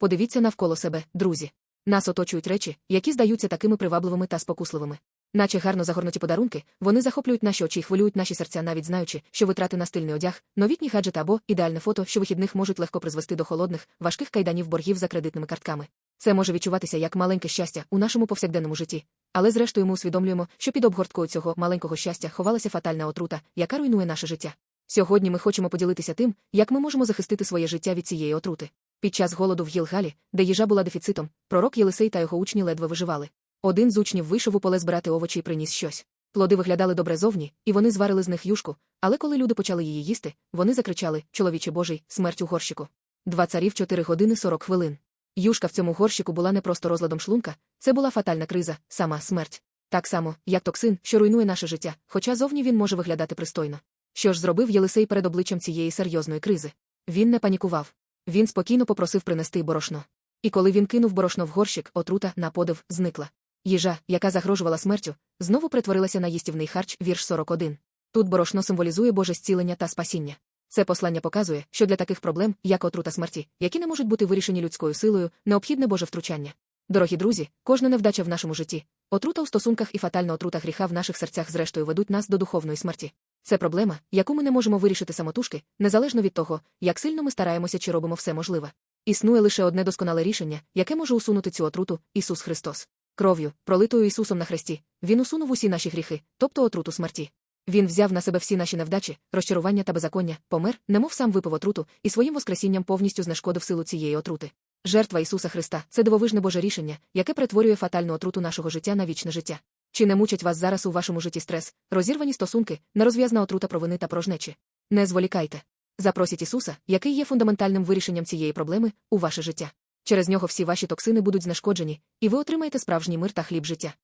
Подивіться навколо себе, друзі. Нас оточують речі, які здаються такими привабливими та спокусливими. Наче гарно загорнуті подарунки, вони захоплюють наші очі й хвилюють наші серця, навіть знаючи, що витрати на стильний одяг, новітні гаджети або ідеальне фото, що вихідних можуть легко призвести до холодних, важких кайданів боргів за кредитними картками. Це може відчуватися як маленьке щастя у нашому повсякденному житті, але зрештою ми усвідомлюємо, що під обгорткою цього маленького щастя ховалася фатальна отрута, яка руйнує наше життя. Сьогодні ми хочемо поділитися тим, як ми можемо захистити своє життя від цієї отрути. Під час голоду в Гілгалі, де їжа була дефіцитом, пророк Єлисей та його учні ледве виживали. Один з учнів вийшов у поле збирати овочі і приніс щось. Плоди виглядали добре зовні, і вони зварили з них юшку, але коли люди почали її їсти, вони закричали Чоловіче Божий, смерть у горщику. Два царів 4 години 40 хвилин. Юшка в цьому горщику була не просто розладом шлунка, це була фатальна криза, сама смерть. Так само, як токсин, що руйнує наше життя, хоча зовні він може виглядати пристойно. Що ж зробив Єлисей перед обличчям цієї серйозної кризи? Він не панікував. Він спокійно попросив принести борошно. І коли він кинув борошно в горщик, отрута на подив зникла. Їжа, яка загрожувала смертю, знову перетворилася на їстівний харч, вірш 41. Тут борошно символізує Боже зцілення та спасіння. Це послання показує, що для таких проблем, як отрута смерті, які не можуть бути вирішені людською силою, необхідне Боже втручання. Дорогі друзі, кожна невдача в нашому житті, отрута у стосунках і фатальна отрута гріха в наших серцях зрештою ведуть нас до духовної смерті. Це проблема, яку ми не можемо вирішити самотужки, незалежно від того, як сильно ми стараємося чи робимо все можливе. Існує лише одне досконале рішення, яке може усунути цю отруту Ісус Христос. Кров'ю, пролитою Ісусом на хресті, Він усунув усі наші гріхи, тобто отруту смерті. Він взяв на себе всі наші невдачі, розчарування та беззаконня, помер, немов сам випив отруту, і своїм воскресінням повністю знешкодив силу цієї отрути. Жертва Ісуса Христа це дивовижне Боже рішення, яке перетворює фатальну отруту нашого життя на вічне життя. Чи не мучать вас зараз у вашому житті стрес, розірвані стосунки, нерозв'язна отрута провини та прожнечі? Не зволікайте. Запросіть Ісуса, який є фундаментальним вирішенням цієї проблеми, у ваше життя. Через нього всі ваші токсини будуть знешкоджені, і ви отримаєте справжній мир та хліб життя.